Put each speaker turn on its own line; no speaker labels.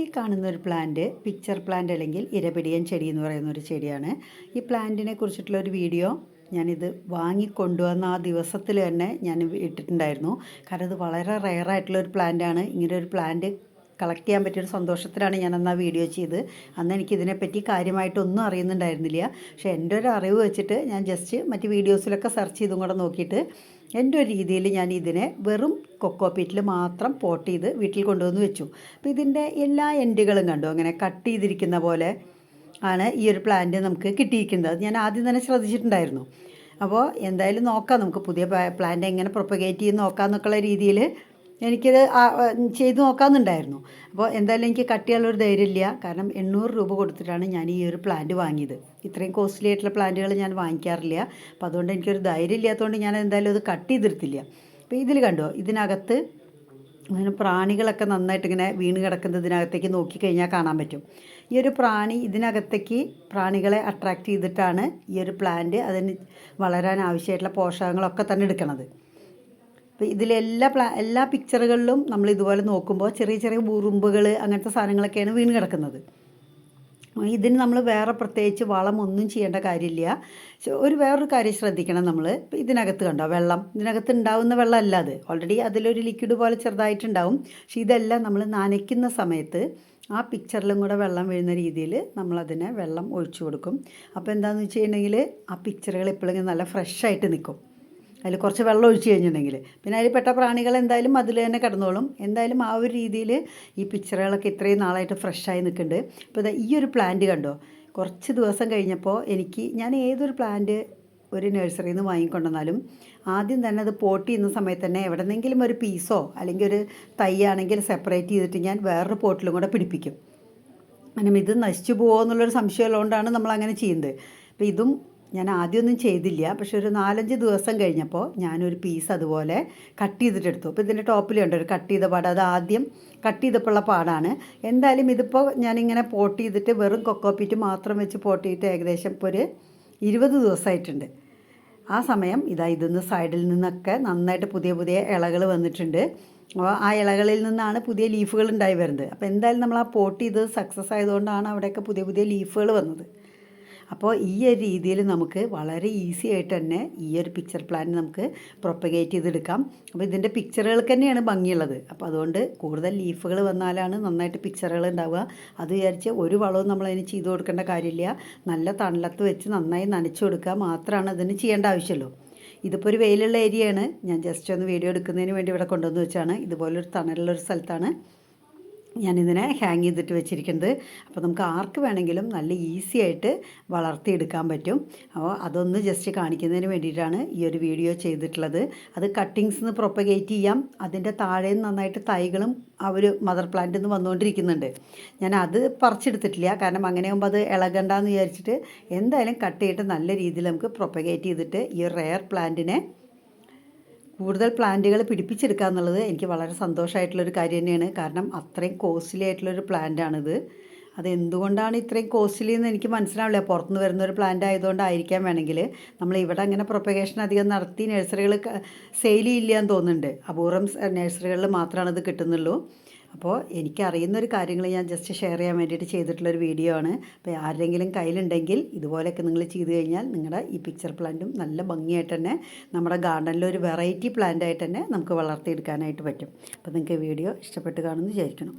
ഈ കാണുന്ന ഒരു പ്ലാന്റ് പിക്ചർ പ്ലാന്റ് അല്ലെങ്കിൽ ഇരപിടിയൻ ചെടി എന്ന് പറയുന്ന ഒരു ചെടിയാണ്. ഈ പ്ലാന്റിനെ കുറിച്ചിട്ടുള്ള ഒരു വീഡിയോ ഞാനിത് വാങ്ങിക്കൊണ്ടുവന്ന ആ ദിവസത്തിൽ തന്നെ ഞാൻ ഇട്ടിട്ടുണ്ടായിരുന്നു. കാരണം ഇത് വളരെ റയറായിട്ടുള്ള ഒരു പ്ലാന്റാണ് ഇങ്ങനെ ഒരു പ്ലാന്റ് കളക്ട് ചെയ്യാൻ പറ്റിയൊരു സന്തോഷത്തിലാണ് ഞാൻ അന്ന് ആ വീഡിയോ ചെയ്ത്. അന്ന് എനിക്ക് ഇതിനെപ്പറ്റി കാര്യമായിട്ടൊന്നും അറിയുന്നുണ്ടായിരുന്നില്ല. പക്ഷേ എന്റെ ഒരു അറിവ് വെച്ചിട്ട് ഞാൻ ജസ്റ്റ് മറ്റ് വീഡിയോസിലൊക്കെ സെർച്ച് ചെയ്തും കൂടെ നോക്കിയിട്ട് എന്റെ ഒരു രീതിയിൽ ഞാൻ ഇതിനെ വെറും കൊക്കോ പീറ്റിൽ മാത്രം പോട്ട് ചെയ്ത് വീട്ടിൽ കൊണ്ടുവന്ന് വെച്ചു. അപ്പോൾ ഇതിന്റെ എല്ലാ എൻഡുകളും കണ്ടു. അങ്ങനെ കട്ട് ചെയ്തിരിക്കുന്ന പോലെ ആണ് ഈ ഒരു പ്ലാന്റ് നമുക്ക് കിട്ടിയിരിക്കുന്നത്. ഞാൻ ആദ്യം തന്നെ ശ്രദ്ധിച്ചിട്ടുണ്ടായിരുന്നു. അപ്പോൾ എന്തായാലും നോക്കാം. നമുക്ക് പുതിയ പ്ലാന്റ് എങ്ങനെ പ്രൊപ്പഗേറ്റ് ചെയ്ത് നോക്കാം എന്നൊക്കെയുള്ള രീതിയിൽ എനിക്കത് ചെയ്ത് നോക്കാമെന്നുണ്ടായിരുന്നു അപ്പോൾ എന്തായാലും എനിക്ക് കട്ട് ചെയ്യാനുള്ളൊരു ധൈര്യമില്ല. കാരണം എണ്ണൂറ് രൂപ കൊടുത്തിട്ടാണ് ഞാൻ ഈ ഒരു പ്ലാന്റ് വാങ്ങിയത്. ഇത്രയും കോസ്റ്റ്ലി ആയിട്ടുള്ള പ്ലാന്റുകൾ ഞാൻ വാങ്ങിക്കാറില്ല. അപ്പോൾ അതുകൊണ്ട് എനിക്കൊരു ധൈര്യം ഇല്ലാത്തതുകൊണ്ട് ഞാൻ എന്തായാലും അത് കട്ട് ചെയ്തിരുത്തില്ല. അപ്പോൾ ഇതിൽ കണ്ടോ ഇതിനകത്ത് അങ്ങനെ പ്രാണികളൊക്കെ നന്നായിട്ട് ഇങ്ങനെ വീണ് കിടക്കുന്നതിനകത്തേക്ക് നോക്കിക്കഴിഞ്ഞാൽ കാണാൻ പറ്റും. ഈ ഒരു പ്രാണി ഇതിനകത്തേക്ക് പ്രാണികളെ അട്രാക്റ്റ് ചെയ്തിട്ടാണ് ഈ ഒരു പ്ലാന്റ് അതിന് വളരാൻ ആവശ്യമായിട്ടുള്ള പോഷകങ്ങളൊക്കെ തന്നെ എടുക്കണത്. അപ്പോൾ ഇതിലെല്ലാ പ്ലാ എല്ലാ പിക്ചറുകളിലും നമ്മൾ ഇതുപോലെ നോക്കുമ്പോൾ ചെറിയ ചെറിയ ഉറുമ്പുകൾ അങ്ങനത്തെ സാധനങ്ങളൊക്കെയാണ് വീണ് കിടക്കുന്നത്. ഇതിന് നമ്മൾ വേറെ പ്രത്യേകിച്ച് വളം ഒന്നും ചെയ്യേണ്ട കാര്യമില്ല. ഒരു വേറൊരു കാര്യം ശ്രദ്ധിക്കണം നമ്മൾ ഇതിനകത്ത് കണ്ടോ വെള്ളം? ഇതിനകത്ത് ഉണ്ടാവുന്ന വെള്ളമല്ല അത്. ഓൾറെഡി അതിലൊരു ലിക്വിഡ് പോലെ ചെറുതായിട്ടുണ്ടാവും. പക്ഷേ ഇതെല്ലാം നമ്മൾ നനയ്ക്കുന്ന സമയത്ത് ആ പിക്ചറിലും കൂടെ വെള്ളം വീഴുന്ന രീതിയിൽ നമ്മളതിനെ വെള്ളം ഒഴിച്ചു കൊടുക്കും. അപ്പോൾ എന്താണെന്ന് വെച്ച് കഴിഞ്ഞിട്ടുണ്ടെങ്കിൽ ആ പിക്ചറുകൾ എപ്പോഴും നല്ല ഫ്രഷായിട്ട് നിൽക്കും അതിൽ കുറച്ച് വെള്ളം ഒഴിച്ച് കഴിഞ്ഞിട്ടുണ്ടെങ്കിൽ പിന്നെ അതിൽ പെട്ട പ്രാണികൾ എന്തായാലും അതിൽ തന്നെ കിടന്നോളും. എന്തായാലും ആ ഒരു രീതിയിൽ ഈ പിക്ചറുകളൊക്കെ ഇത്രയും നാളായിട്ട് ഫ്രഷായി നിൽക്കുന്നുണ്ട് ഇപ്പോൾ ഈ ഒരു പ്ലാന്റ് കണ്ടോ? കുറച്ച് ദിവസം കഴിഞ്ഞപ്പോൾ എനിക്ക് ഞാൻ ഏതൊരു പ്ലാന്റ് ഒരു നഴ്സറിയിൽ നിന്ന് വാങ്ങിക്കൊണ്ടുവന്നാലും ആദ്യം തന്നെ അത് പോട്ട് ചെയ്യുന്ന സമയത്ത് തന്നെ എവിടെന്നെങ്കിലും ഒരു പീസോ അല്ലെങ്കിൽ ഒരു തൈയാണെങ്കിൽ സെപ്പറേറ്റ് ചെയ്തിട്ട് ഞാൻ വേറൊരു പോട്ടിലും കൂടെ പിടിപ്പിക്കും. അങ്ങനെ ഇത് നശിച്ചു പോകുമോ എന്നുള്ളൊരു സംശയമുള്ളതുകൊണ്ടാണ് നമ്മൾ അങ്ങനെ ചെയ്യുന്നത്. അപ്പോൾ ഇതും ഞാൻ ആദ്യമൊന്നും ചെയ്തില്ല. പക്ഷെ ഒരു നാലഞ്ച് ദിവസം കഴിഞ്ഞപ്പോൾ ഞാനൊരു പീസ് അതുപോലെ കട്ട് ചെയ്തിട്ടെടുത്തു അപ്പോൾ ഇതിന്റെ ടോപ്പിലുണ്ട് ഒരു കട്ട് ചെയ്ത പാട്. അത് ആദ്യം കട്ട് ചെയ്തപ്പോഴുള്ള പാടാണ്. എന്തായാലും ഇതിപ്പോൾ ഞാനിങ്ങനെ പോട്ട് ചെയ്തിട്ട് വെറും കൊക്കോപ്പീറ്റ് മാത്രം വെച്ച് പോട്ട് ചെയ്തിട്ട് ഏകദേശം ഇപ്പോൾ ഒരു ഇരുപത് ദിവസമായിട്ടുണ്ട്. ആ സമയം ഇതാ ഇതൊന്ന് സൈഡിൽ നിന്നൊക്കെ നന്നായിട്ട് പുതിയ പുതിയ ഇളകൾ വന്നിട്ടുണ്ട്. അപ്പോൾ ആ ഇലകളിൽ നിന്നാണ് പുതിയ ലീഫുകൾ ഉണ്ടായി വരുന്നത്. അപ്പോൾ എന്തായാലും നമ്മൾ ആ പോട്ട് ചെയ്ത് സക്സസ് ആയതുകൊണ്ടാണ് അവിടെയൊക്കെ പുതിയ പുതിയ ലീഫുകൾ വന്നത്. അപ്പോൾ ഈ ഒരു രീതിയിൽ നമുക്ക് വളരെ ഈസി ആയിട്ട് തന്നെ ഈ ഒരു പിക്ചർ പ്ലാൻ നമുക്ക് പ്രൊപ്പഗേറ്റ് ചെയ്തെടുക്കാം. അപ്പോൾ ഇതിന്റെ പിക്ചറുകൾക്ക് തന്നെയാണ് ഭംഗിയുള്ളത്. അപ്പോൾ അതുകൊണ്ട് കൂടുതൽ ലീഫുകൾ വന്നാലാണ് നന്നായിട്ട് പിക്ചറുകൾ ഉണ്ടാവുക. അത് വിചാരിച്ച് ഒരു വളവും നമ്മളതിന് ചെയ്തു കൊടുക്കേണ്ട കാര്യമില്ല. നല്ല തണലത്ത് വെച്ച് നന്നായി നനച്ചു കൊടുക്കുക മാത്രമാണ് അതിന് ചെയ്യേണ്ട ആവശ്യമുള്ളൂ. ഇതിപ്പോൾ ഒരു വെയിലുള്ള ഏരിയയാണ് ഞാൻ ജസ്റ്റ് ഒന്ന് വീഡിയോ എടുക്കുന്നതിന് വേണ്ടി ഇവിടെ കൊണ്ടുവന്ന് വെച്ചാണ് ഇതുപോലൊരു തണലുള്ളൊരു സ്ഥലത്താണ്. ഞാനിതിനെ ഹാങ് ചെയ്തിട്ട് വെച്ചിരിക്കുന്നത്. അപ്പോൾ നമുക്ക് ആർക്ക് വേണമെങ്കിലും നല്ല ഈസി ആയിട്ട് വളർത്തിയെടുക്കാൻ പറ്റും. അപ്പോൾ അതൊന്ന് ജസ്റ്റ് കാണിക്കുന്നതിന് വേണ്ടിയിട്ടാണ് ഈ ഒരു വീഡിയോ ചെയ്തിട്ടുള്ളത്. അത് കട്ടിങ്സ് നിന്ന് പ്രൊപ്പഗേറ്റ് ചെയ്യാം. അതിന്റെ താഴെ നന്നായിട്ട് തൈകളും ഒരു മദർ പ്ലാന്റ് നിന്ന് വന്നുകൊണ്ടിരിക്കുന്നുണ്ട്. ഞാൻ അത് പറിച്ചെടുത്തിട്ടില്ല. കാരണം അങ്ങനെ ആകുമ്പോൾ അത് ഇളകണ്ടെന്ന് വിചാരിച്ചിട്ട് എന്തായാലും കട്ട് ചെയ്തിട്ട് നല്ല രീതിയിൽ നമുക്ക് പ്രൊപ്പഗേറ്റ് ചെയ്തിട്ട് ഈ റെയർ പ്ലാന്റിനെ കൂടുതൽ പ്ലാന്റുകൾ പിടിപ്പിച്ചെടുക്കുക എന്നുള്ളത് എനിക്ക് വളരെ സന്തോഷമായിട്ടുള്ളൊരു കാര്യം തന്നെയാണ്. കാരണം അത്രയും കോസ്റ്റ്ലി ആയിട്ടുള്ളൊരു പ്ലാന്റാണിത് അതെന്തുകൊണ്ടാണ് ഇത്രയും കോസ്റ്റ്ലി എന്ന് എനിക്ക് മനസ്സിലാവില്ല. പുറത്തുനിന്ന് വരുന്ന ഒരു പ്ലാന്റ് ആയതുകൊണ്ടായിരിക്കാം വേണമെങ്കിൽ. നമ്മൾ ഇവിടെ അങ്ങനെ പ്രൊപ്പഗേഷൻ അധികം നടത്തി നഴ്സറികൾ സെയിൽ ചെയ്യില്ല എന്ന് തോന്നുന്നുണ്ട്. അപൂർവം നഴ്സറികളിൽ മാത്രമാണ് ഇത് കിട്ടുന്നുള്ളൂ. അപ്പോൾ എനിക്കറിയുന്നൊരു കാര്യങ്ങൾ ഞാൻ ജസ്റ്റ് ഷെയർ ചെയ്യാൻ വേണ്ടിയിട്ട് ചെയ്തിട്ടുള്ളൊരു വീഡിയോ ആണ്. അപ്പോൾ ആരുടെങ്കിലും കയ്യിലുണ്ടെങ്കിൽ ഇതുപോലെയൊക്കെ നിങ്ങൾ ചെയ്ത് കഴിഞ്ഞാൽ നിങ്ങളുടെ ഈ പിക്ചർ പ്ലാന്റും നല്ല ഭംഗിയായിട്ട് തന്നെ നമ്മുടെ ഗാർഡനിൽ ഒരു വെറൈറ്റി പ്ലാന്റ് ആയിട്ട് തന്നെ നമുക്ക് വളർത്തിയെടുക്കാനായിട്ട് പറ്റും. അപ്പോൾ നിങ്ങൾക്ക് വീഡിയോ ഇഷ്ടപ്പെട്ട് കാണുമെന്ന് വിചാരിക്കണം